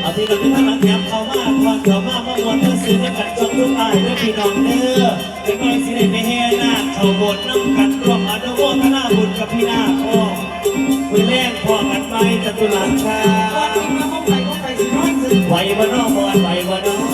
เอาที่เราที่ทานหลังแถมเขามาทอนเขามามาวนมาซื้อกันจองทุกอายเด้อพี่น้องเด้อเด็กน้อยสิได้ไปแห่นาคเข้าโบสถ์น้ำกันร่วมอนุโมทนาบุญกับพี่นาพ่อคุยแรกพ่อกันไปจตุรัสชาไหวบ่น้องบอลไหวบ่น้อง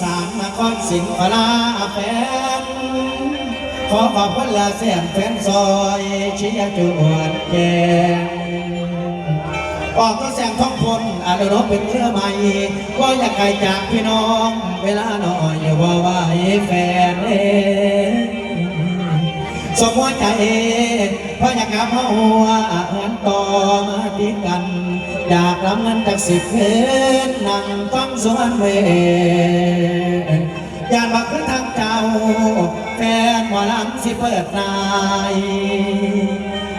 สานนครสิงห์พลาแฟน ขอขอบคุณลาแสนแฟนซอยเชียจวนแกงออกก็แสงท้องพลอาดรบเป็นเรือใหม่ก็อยากไกลจากพี่น้อง เวลาหน่อยอย่าว่าไหวแฟนเอสมหัวใจเพราะอยากกลับมาหัวอาหารต่อมาติดกัน อยากรับเงินจากสิบเพนนั่งฟังสวนเวอยากบักขึ้นทางเจ้าแฟนหมอลำสิเปิดนาย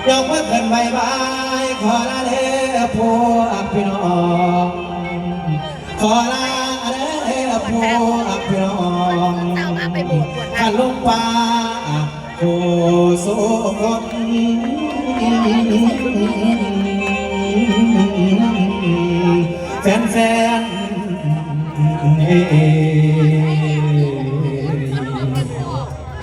ยกมือขึ้นใบายบายขอลาเลพวกพี่น้องขอลาเลพวกพี่น้องข้าลุงป่าโคสุคน แฟนแฟน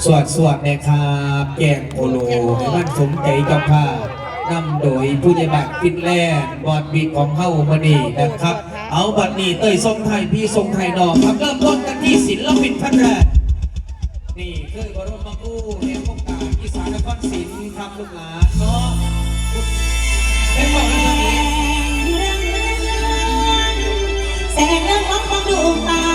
สวดสวดนะครับแกงโอโลให้มันสมใจเจ้าภาพนำโดยผู้ใหญ่บ้านฟินแลนด์บอดบีของเฮ้ามานีนะครับ เอาบัดนี้เต้ยทรงไทยพี่ทรงไทยนอกครับเริ่มต้นกันที่ศิลปินท่านแรกนี่คือบรมมากู้เรียนพวกกาอีสานนครศรีครับลูกหลานเนาะเป็นบอกนะครั แสงเรื่องของความดวงตา